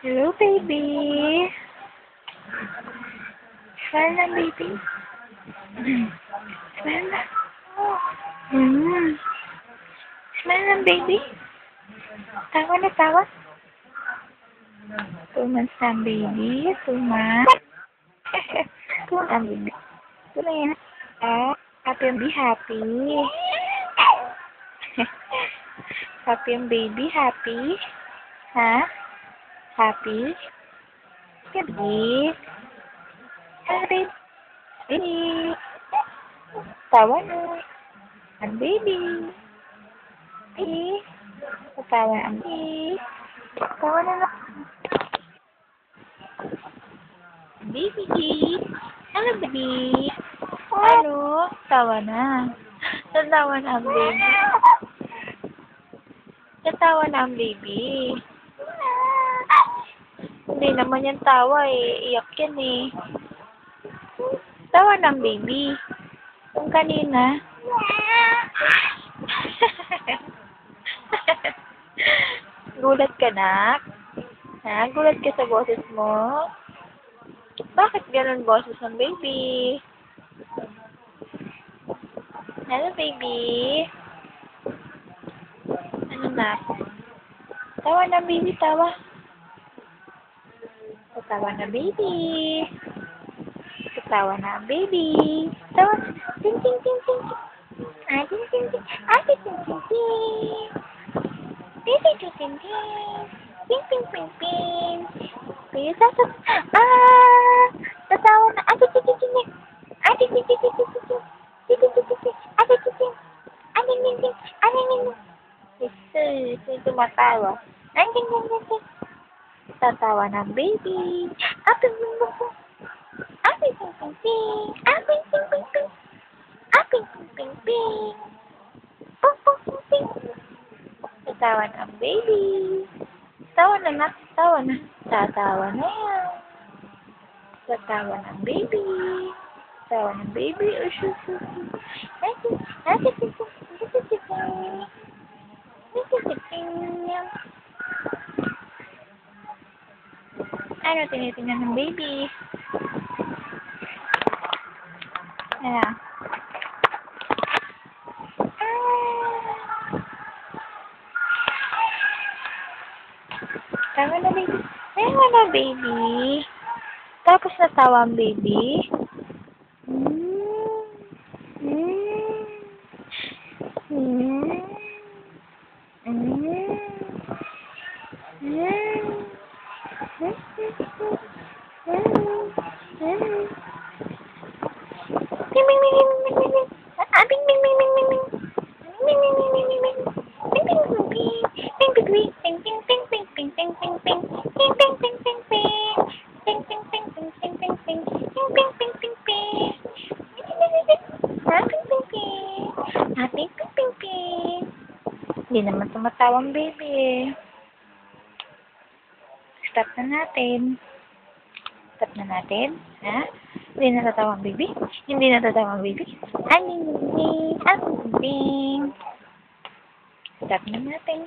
Hello, baby. Smile na, baby. Smile na. Smile na, baby. Tawa na, tawa. Two months na, baby. Two months. Two months, ang baby. Two na yan. Ah, happy and be happy. happy ang baby, happy. Ha? Happy? Happy? Happy? Baby? Tawa na. Ang baby. Baby? Tawa ang baby. Tawa na. Baby? Ano, baby? Ano? Tawa na. Natawa na baby. Natawa na baby. Hindi naman yan tawa eh. Iyak yan eh. Tawa ng baby. Yung kanina. Gulat ka na? Ha? Gulat ka sa boses mo? Bakit ganun boses ng baby? Hello, baby. Ano na? Tawa na, baby. Tawa. Tatawa na, baby. Tatawa na, baby. Tawa. Ting, ting, ting, ting. Ah, ting, ting, ting. Ah, ting, ting, ting, ting. Ting, ting, ting, ting, ting. Ping, ping, ping. Kuya, tata. Ah! Ah, ting, ting, ting, ting. Ah, ting, ting, ting, ting, ting, ting. Ting, ting, ting, ting, ting. Ah, ting, ting, ting. Ah, ting, ting, ting. Ah, ting, ting, ting. May tumatawa. Ah, ting, ting, ting, ting. Tatawa ng baby. Ah, ping, ping, ping, ping. Ah, ping, ping, ping, ping. Ah, ping, ping, ping, ping. Ah, ping, ping, ping, ping. Ping, ping, ping. Tatawa ng baby. Tawa na na. Tawa na. Tatawa na yan. Tatawa ng baby. Tawa ng baby. Oh, shoo, shoo, shoo. Ay, shoo. Ay, shoo, shoo, shoo. Shoo, shoo, shoo, shoo. Shoo, shoo, shoo, shoo. Ano tinitingnan ng baby? Ano? Tawa na baby. Tawa na baby. Tapos natawa ang baby. Mm. Mm. Mm. Hindi naman tumatawang baby. Stop na natin. Stop na natin. Ha? Hindi na tatawang baby? Hindi na tatawang baby? Aning, aning. Stop na natin.